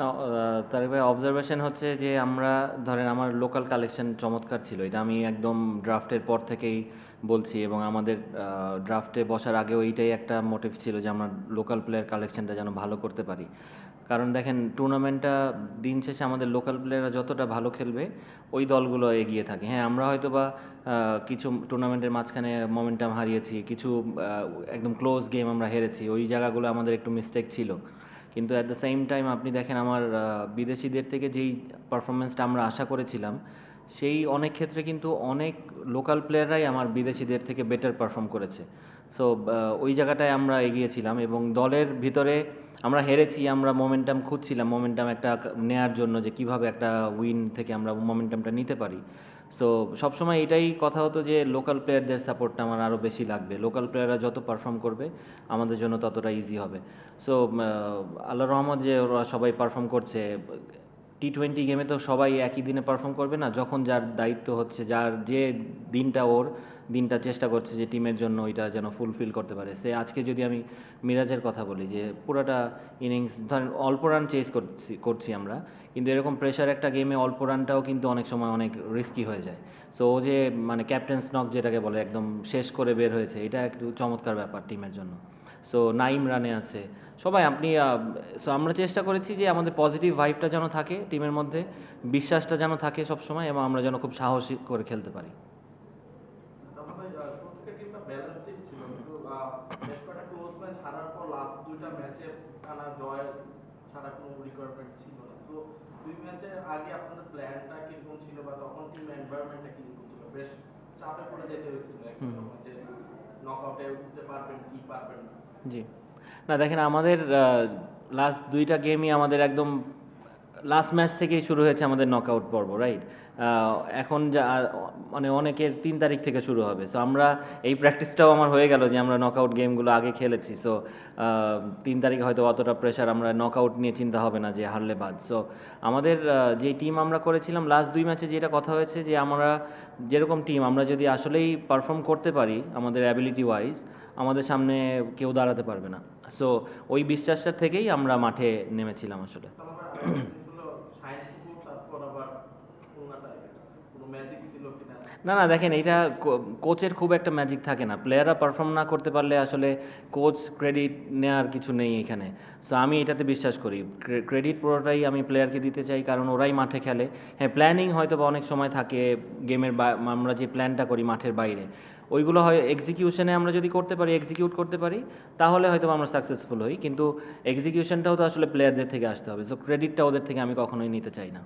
না ভাই অবজারভেশন হচ্ছে যে আমরা, ধরেন আমার লোকাল কালেকশন চমৎকার ছিল। এটা আমি একদম ড্রাফটের পর থেকেই বলছি এবং আমাদের ড্রাফটে বসার আগেও এইটাই একটা মোটিভ ছিল যে আমরা লোকাল প্লেয়ার কালেকশনটা যেন ভালো করতে পারি। কারণ দেখেন টুর্নামেন্টটা দিন শেষে আমাদের লোকাল প্লেয়াররা যতটা ভালো খেলবে, ওই দলগুলো এগিয়ে থাকে। হ্যাঁ আমরা হয়তো বা কিছু টুর্নামেন্টের মাঝখানে মোমেন্টাম হারিয়েছি, কিছু একদম ক্লোজ গেম আমরা হেরেছি, ওই জায়গাগুলো আমাদের একটু মিস্টেক ছিল। কিন্তু অ্যাট দ্য সেম টাইম আপনি দেখেন আমার বিদেশিদের থেকে যেই পারফরমেন্সটা আমরা আশা করেছিলাম, সেই অনেক ক্ষেত্রে কিন্তু অনেক লোকাল প্লেয়াররাই আমার বিদেশিদের থেকে বেটার পারফর্ম করেছে। সো ওই জায়গাটায় আমরা এগিয়েছিলাম এবং দলের ভিতরে আমরা হেরেছি, আমরা মোমেন্টাম খুঁজছিলাম মোমেন্টাম একটা নেয়ার জন্য যে কীভাবে একটা উইন থেকে আমরা মোমেন্টামটা নিতে পারি। সো সবসময় এটাই কথা হতো যে লোকাল প্লেয়ারদের সাপোর্টটা আমার আরও বেশি লাগবে। লোকাল প্লেয়াররা যত পারফর্ম করবে, আমাদের জন্য ততটা ইজি হবে। সো আল্লাহ রহমত যে ওরা সবাই পারফর্ম করছে টি টোয়েন্টি গেমে তো সবাই একই দিনে পারফর্ম করবে না। যখন যার দায়িত্ব হচ্ছে, যার যে দিনটা ওর, দিনটা চেষ্টা করছে যে টিমের জন্য ওইটা যেন ফুলফিল করতে পারে। সে আজকে যদি আমি মিরাজের কথা বলি যে পুরোটা ইনিংস ধরেন অল্প রান চেস করছি করছি আমরা, কিন্তু এরকম প্রেশার একটা গেমে অল্প রানটাও কিন্তু অনেক সময় অনেক রিস্কি হয়ে যায়। সো ও যে মানে ক্যাপ্টেন স্নক যেটাকে বলে, একদম শেষ করে বের হয়েছে, এটা একটু চমৎকার ব্যাপার টিমের জন্য। সো নাইম রানে আছে। সবাই আপনি সো আমরা চেষ্টা করেছি যে আমাদের পজিটিভ ভাইবটা যেন থাকে টিমের মধ্যে বিশ্বাসটা যেন থাকে সবসময় এবং আমরা যেন খুব সাহসী করে খেলতে পারি। ছিল বা তখন টিম এনভায়রনমেন্টটা বেশ চাপে পড়ে যেতে হয়েছিল। সময় যে নকআউটে উঠতে পারবেন কি পারবেন জি। না দেখেন আমাদের লাস্ট দুইটা গেমই আমাদের একদম লাস্ট ম্যাচ থেকেই শুরু হয়েছে আমাদের নকআউট পর্ব রাইট এখন যা মানে অনেকের তিন তারিখ থেকে শুরু হবে। সো আমরা এই প্র্যাকটিসটাও আমার হয়ে গেল যে আমরা নকআউট গেমগুলো আগে খেলেছি। সো তিন তারিখে হয়তো অতটা প্রেশার আমরা নকআউট নিয়ে চিন্তা হবে না যে হারলে বাদ। সো আমাদের যে টিম আমরা করেছিলাম লাস্ট দুই ম্যাচে যেটা কথা হয়েছে যে আমরা যেরকম টিম আমরা যদি আসলেই পারফর্ম করতে পারি আমাদের অ্যাবিলিটি ওয়াইজ আমাদের সামনে কেউ দাঁড়াতে পারবে না। সো ওই বিশ্বাসটা থেকেই আমরা মাঠে নেমেছিলাম আসলে। না না, দেখেন এটা কোচের খুব একটা ম্যাজিক থাকে না। প্লেয়াররা পারফর্ম না করতে পারলে আসলে কোচ ক্রেডিট নেওয়ার কিছু নেই এখানে। সো আমি এটাতে বিশ্বাস করি। ক্রেডিট পুরোটাই আমি প্লেয়ারকে দিতে চাই, কারণ ওরাই মাঠে খেলে। হ্যাঁ প্ল্যানিং হয়তো বা অনেক সময় থাকে গেমের আমরা যে প্ল্যানটা করি মাঠের বাইরে। ওইগুলো হয় এক্সিকিউশনে আমরা যদি করতে পারি এক্সিকিউট করতে পারি, তাহলে হয়তো আমরা সাকসেসফুল হই। কিন্তু এক্সিকিউশনটাও তো আসলে প্লেয়ারদের থেকে আসতে হবে। সো ক্রেডিটটা ওদের থেকে আমি কখনোই নিতে চাই না।